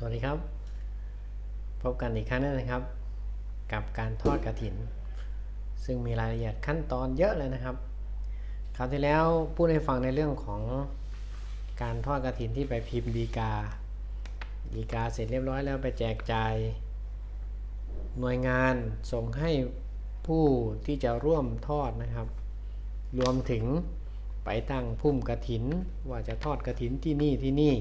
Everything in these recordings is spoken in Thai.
สวัสดีครับ พบกันอีกครั้งนึงนะครับ กับการทอดกระถิน ซึ่งมีรายละเอียดขั้นตอนเยอะเลยนะครับ คราวที่แล้วพูดให้ฟังในเรื่องของการทอดกระถินที่ไปพิมพ์ดีกา ดีกาเสร็จเรียบร้อยแล้วไปแจกจ่ายหน่วยงานส่งให้ผู้ที่จะร่วมทอดนะครับ รวมถึงไปตั้งพุ่มกระถิน ว่าจะทอดกระถินที่นี่ที่นี่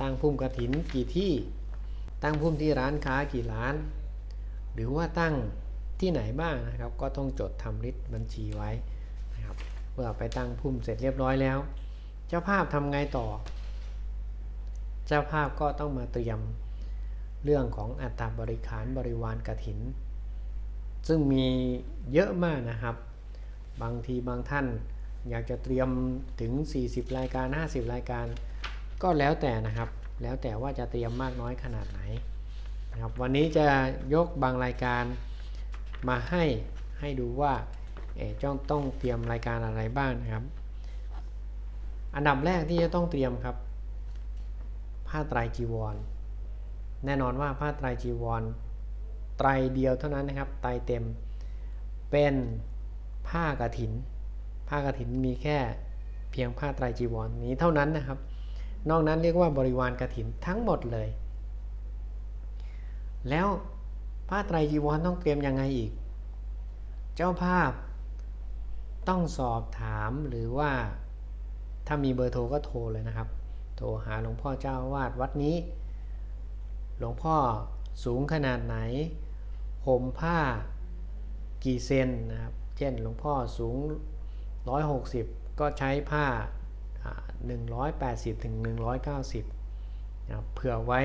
ตั้งพุ่มกระถินกี่ที่ ตั้งพุ่มที่ร้านค้ากี่ร้าน หรือว่าตั้งที่ไหนบ้างนะครับ ก็ต้องจดทำลิสต์บัญชีไว้นะครับเมื่อไปตั้งพุ่มเสร็จเรียบร้อยแล้ว เจ้าภาพทำไงต่อ เจ้าภาพก็ต้องมาเตรียมเรื่องของอัตราบริขารบริวารกระถิน ซึ่งมีเยอะมากนะครับ บางทีบางท่านอยากจะเตรียมถึง 40 รายการ 50 รายการ ก็แล้วแต่นะครับ แล้วแต่ว่าจะเตรียมมากน้อยขนาดไหนนะครับ วันนี้จะยกบางรายการมาให้ให้ดูว่าเออจ้องต้องเตรียมรายการอะไรบ้างนะครับ อันดับแรกที่จะต้องเตรียมครับ ผ้าไตรจีวร แน่นอนว่าผ้าไตรจีวร ไตรเดียวเท่านั้นนะครับ ไตรเต็ม เป็นผ้ากฐิน ผ้ากฐินมีแค่เพียงผ้าไตรจีวรนี้เท่านั้นนะครับ นอกนั้นเรียกว่าบริวารกฐินทั้งหมดเลย แล้วผ้าไตรจีวรต้องเตรียมยังไงอีก เจ้าภาพต้องสอบถามหรือว่าถ้ามีเบอร์โทรก็โทรเลยนะครับ โทรหาหลวงพ่อเจ้าวาดวัดนี้ หลวงพ่อสูงขนาดไหนห่มผ้ากี่เซนนะครับ เช่นหลวงพ่อสูง 160 ก็ใช้ผ้า 180 ถึง 190นะครับเผื่อไว้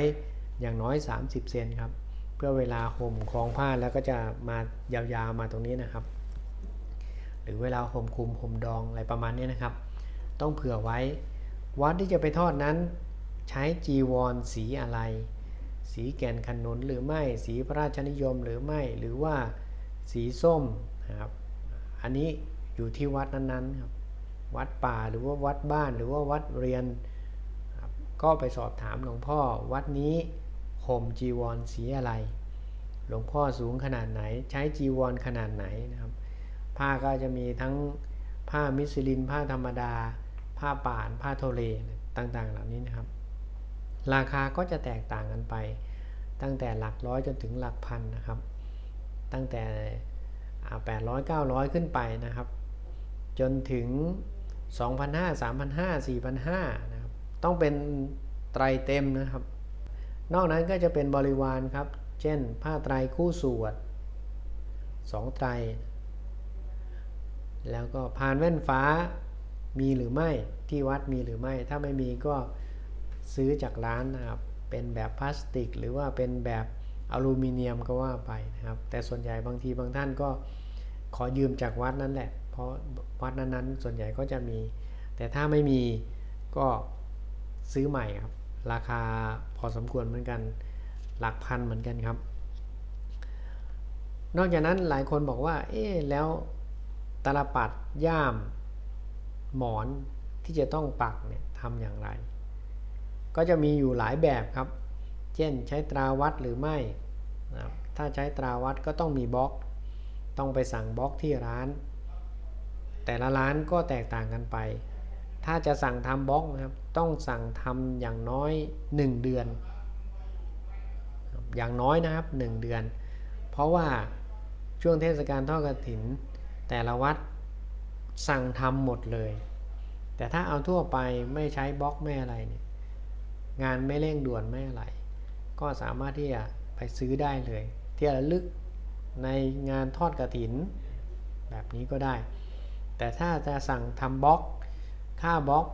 อย่างน้อย 30 เซนครับ เพื่อเวลาห่มคล้องผ้าแล้วก็จะมายาวๆมาตรงนี้นะครับ หรือเวลาห่มคลุมห่มดองอะไรประมาณนี้นะครับ ต้องเผื่อไว้ วัดที่จะไปทอดนั้น ใช้จีวรสีอะไร สีแก่นขนุนหรือไม่ สีพระราชนิยมหรือไม่ หรือว่าสีส้มนะครับ อันนี้อยู่ที่วัดนั้นๆครับ วัดป่าหรือว่าวัดบ้านหรือว่าวัดเรียน ก็ไปสอบถามหลวงพ่อวัดนี้ห่มจีวรสีอะไร หลวงพ่อสูงขนาดไหน ใช้จีวรขนาดไหนนะครับ ผ้าก็จะมีทั้งผ้ามิสลิน ผ้าธรรมดา ผ้าป่าน ผ้าโทเลต่างๆ เหล่านี้นะครับ ราคาก็จะแตกต่างกันไป ตั้งแต่หลักร้อยจนถึงหลักพันนะครับ ตั้งแต่แปดร้อยเก้าร้อยขึ้นไปนะครับ จนถึง 2,500 3,500 4,500นะครับต้องเป็นไตรเต็มนะครับ นอกนั้นก็จะเป็นบริวารครับ เช่น ผ้าไตรคู่สวดสองไตร แล้วก็พานแว่นฟ้ามีหรือไม่ที่วัดมีหรือไม่ ถ้าไม่มีก็ซื้อจากร้านนะครับ เป็นแบบพลาสติก หรือว่าเป็นแบบอลูมิเนียมก็ว่าไปนะครับ แต่ส่วนใหญ่บางทีบางท่านก็ขอยืมจากวัดนั่นแหละ เพราะวัดนั้นๆส่วนใหญ่ก็จะมี แต่ถ้าไม่มีก็ซื้อใหม่ครับ ราคาพอสมควรเหมือนกัน หลักพันเหมือนกันครับ นอกจากนั้นหลายคนบอกว่า เอ๊แล้วตลปัดย่าม หมอนที่จะต้องปักเนี่ยทำอย่างไร ก็จะมีอยู่หลายแบบครับ เช่นใช้ตราวัดหรือไม่นะถ้าใช้ตราวัดก็ต้องมีบล็อก ต้องไปสั่งบล็อกที่ร้าน แต่ละร้านก็แตกต่างกันไป ถ้าจะสั่งทำบล็อกนะครับต้องสั่งทำอย่างน้อย 1 เดือน อย่างน้อยนะครับ 1 เดือน เพราะว่าช่วงเทศกาลทอดกฐิน แต่ละวัดสั่งทำหมดเลย แต่ถ้าเอาทั่วไปไม่ใช้บล็อกไม่อะไรเนี่ยงานไม่เร่งด่วนไม่อะไร ก็สามารถที่จะไปซื้อได้เลย ที่ระลึกในงานทอดกระถิน แบบนี้ก็ได้ แต่ถ้าจะสั่งทำบล็อก ค่าบล็อก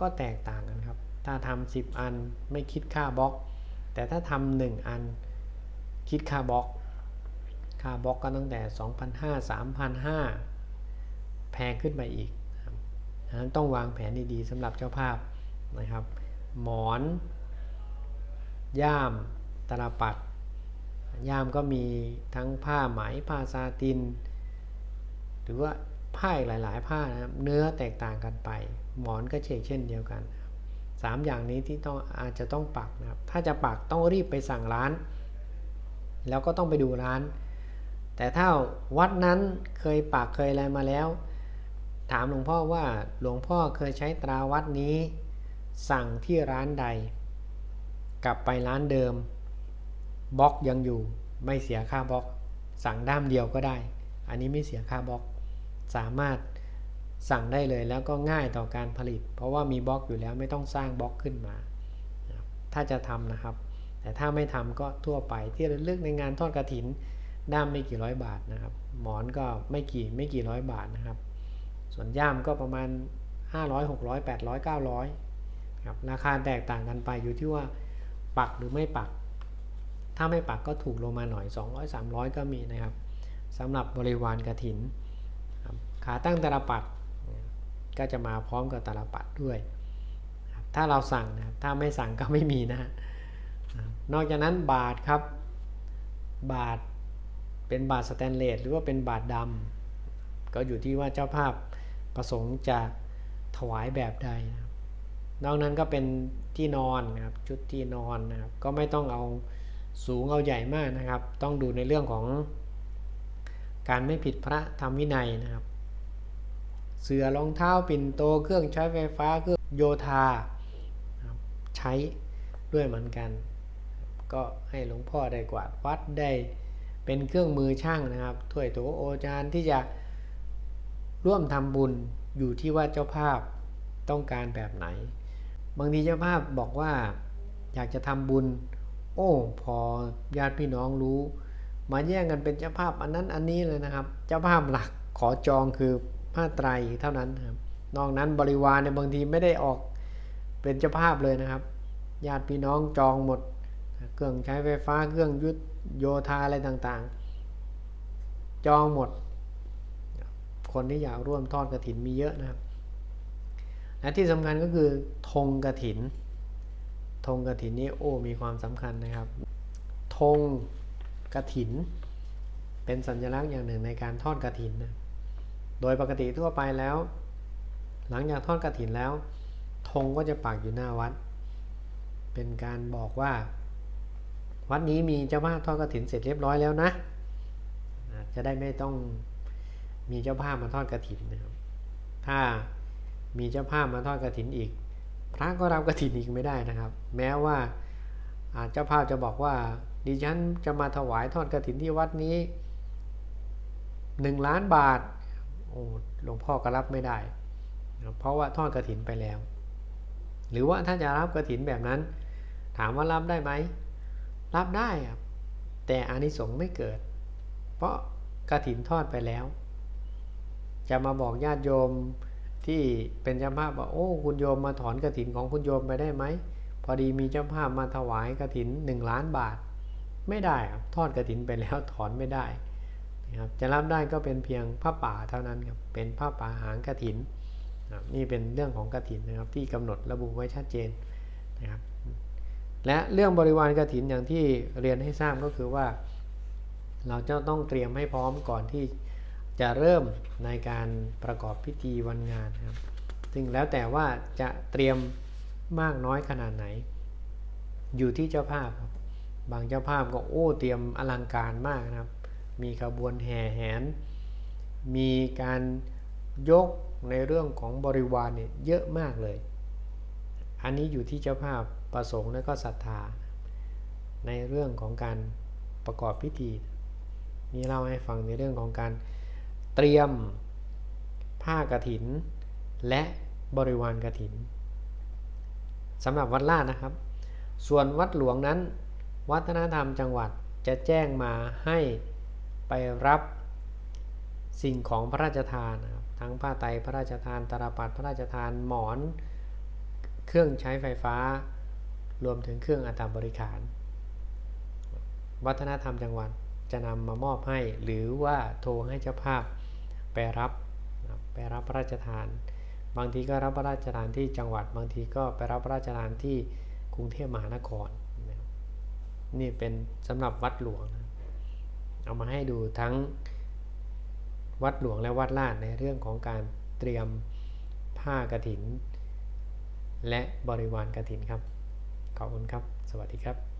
ก็แตกต่างกันครับ ถ้าทำสิบอันไม่คิดค่าบล็อก แต่ถ้าทำหนึ่งอันคิดค่าบล็อก ค่าบล็อกก็ตั้งแต่ 2,500 3,500 แพงขึ้นไปอีกนะครับฉะนั้นต้องวางแผนดีๆสำหรับเจ้าภาพนะครับ หมอน ย่าม ตลปัด ย่ามก็มีทั้งผ้าไหมผ้าซาติน หรือว่า ผ้าอีกหลาย ๆ ผ้านะครับเนื้อแตกต่างกันไป หมอนก็เช่นเช่นเดียวกันนะครับสามอย่างนี้ที่ต้องอาจจะต้องปักนะครับ ถ้าจะปักต้องรีบไปสั่งร้าน แล้วก็ต้องไปดูร้าน แต่ถ้าวัดนั้นเคยปักเคยอะไรมาแล้ว ถามหลวงพ่อว่าหลวงพ่อเคยใช้ตราวัดนี้ สั่งที่ร้านใด กลับไปร้านเดิมบล็อกยังอยู่ไม่เสียค่าบล็อก สั่งด้ามเดียวก็ได้ อันนี้ไม่เสียค่าบล็อก สามารถสั่งได้เลยแล้วก็ง่ายต่อการผลิต เพราะว่ามีบล็อกอยู่แล้วไม่ต้องสร้างบล็อกขึ้นมา ถ้าจะทำนะครับ แต่ถ้าไม่ทำก็ทั่วไปที่ระลึกในงานทอดกระถิน ด้ามไม่กี่ร้อยบาทนะครับ หมอนก็ไม่กี่ไม่กี่ร้อยบาทนะครับ ส่วนย่ามก็ประมาณ 500 600 800 900ครับราคาแตกต่างกันไปอยู่ที่ว่าปักหรือไม่ปัก ถ้าไม่ปักก็ถูกลงมาหน่อย 200 300 ก็มีนะครับสำหรับบริวารกระถิน ขาตั้งตาลปัดก็จะมาพร้อมกับตาลปัดด้วยถ้าเราสั่งนะถ้าไม่สั่งก็ไม่มีนะนอกจากนั้นบาทครับ บาทเป็นบาทสแตนเลสหรือว่าเป็นบาทดำก็อยู่ที่ว่าเจ้าภาพประสงค์จะถวายแบบใดนะนอกนั้นก็เป็นที่นอนนะครับชุดที่นอนนะครับก็ไม่ต้องเอาสูงเอาใหญ่มากนะครับ ต้องดูในเรื่องของการไม่ผิดพระธรรมวินัยนะครับ เสือรองเท้าปิ่นโต เครื่องใช้ไฟฟ้าเครื่องโยธาใช้ด้วยเหมือนกัน ก็ให้หลวงพ่อได้กวาดวัดได้เป็นเครื่องมือช่างนะครับถ้วยโถโอจานที่จะร่วมทำบุญอยู่ที่ว่าเจ้าภาพต้องการแบบไหน บางทีเจ้าภาพบอกว่าอยากจะทำบุญ โอ้พอญาติพี่น้องรู้ มาแย่งกันเป็นเจ้าภาพอันนั้นอันนี้เลยนะครับ เจ้าภาพหลักขอจองคือ ผ้าไตรเท่านั้นครับนอกนั้นบริวารในบางทีไม่ได้ออกเป็นเจ้าภาพเลยนะครับญาติพี่น้องจองหมด เครื่องใช้ไฟฟ้าเครื่องยุทธโยธาอะไรต่างๆ จองหมด คนที่อยากร่วมทอดกระถินมีเยอะนะครับและที่สำคัญก็คือธงกระถินธงกระถินนี่โอ้มีความสำคัญนะครับธงกระถิน เป็นสัญลักษณ์อย่างหนึ่งในการทอดกระถินนะ โดยปกติทั่วไปแล้ว หลังจากทอดกระถินแล้วธงก็จะปักอยู่หน้าวัด เป็นการบอกว่า วัดนี้มีเจ้าภาพทอดกระถินเสร็จเรียบร้อยแล้วนะ จะได้ไม่ต้องมีเจ้าภาพมาทอดกระถินนะครับ ถ้ามีเจ้าภาพมาทอดกระถินอีก พระก็รับกระถินอีกไม่ได้นะครับ แม้ว่าเจ้าภาพจะบอกว่าดิฉันจะมาถวายทอดกระถินที่วัดนี้หนึ่งล้านบาท อ้หลวงพ่อก็รับไม่ได้ เพราะว่าทอดกระถินไปแล้ว หรือว่าถ้าจะรับกระถินแบบนั้น ถามว่ารับได้ไหม รับได้ครับแต่อานิสงส์ไม่เกิด เพราะกระถินทอดไปแล้ว จะมาบอกญาติโยมที่เป็นเจ้าภาพว่าโอ้คุณโยมมาถอนกระถินของคุณโยมไปได้ไหมพอดีมีเจ้าภาพมาถวายกระถินหนึ่งล้านบาท ไม่ได้ครับทอดกระถินไปแล้วถอนไม่ได้ นะครับจะรับได้ก็เป็นเพียงผ้าป่าเท่านั้นครับเป็นผ้าป่าหางกระถินนี่เป็นเรื่องของกระถินนะครับที่กำหนดระบุไว้ชัดเจนนะครับและเรื่องบริวารกระถินอย่างที่เรียนให้ทราบก็คือว่า เราจะต้องเตรียมให้พร้อมก่อนที่จะเริ่มในการประกอบพิธีวันงานครับซึ่งแล้วแต่ว่าจะเตรียมมากน้อยขนาดไหน อยู่ที่เจ้าภาพครับบางเจ้าภาพก็โอ้เตรียมอลังการมากนะครับ มีขบวนแห่แหน มีการยกในเรื่องของบริวารเนี่ยเยอะมากเลย อันนี้อยู่ที่เจ้าภาพประสงค์และก็ศรัทธา ในเรื่องของการประกอบพิธี นี่เล่าให้ฟังในเรื่องของการเตรียมผ้ากระถิน และบริวารกระถินสำหรับวัดล่านะครับ ส่วนวัดหลวงนั้น วัฒนธรรมจังหวัดจะแจ้งมาให้ ไปรับสิ่งของพระราชทานนะครับทั้งผ้าไตพระราชทานตราปัดพระราชทานหมอน เครื่องใช้ไฟฟ้า รวมถึงเครื่องอัตบริขาร วัฒนธรรมจังหวัดจะนำมามอบให้ หรือว่าโทรให้เจ้าภาพไปรับไปรับพระราชทาน บางทีก็รับพระราชทานที่จังหวัด บางทีก็ไปรับพระราชทานที่กรุงเทพมหานคร นี่เป็นสำหรับวัดหลวง เอามาให้ดูทั้งวัดหลวงและวัดลาดในเรื่องของการเตรียมผ้ากระถิน และบริวารกระถินครับ ขอบคุณครับ สวัสดีครับ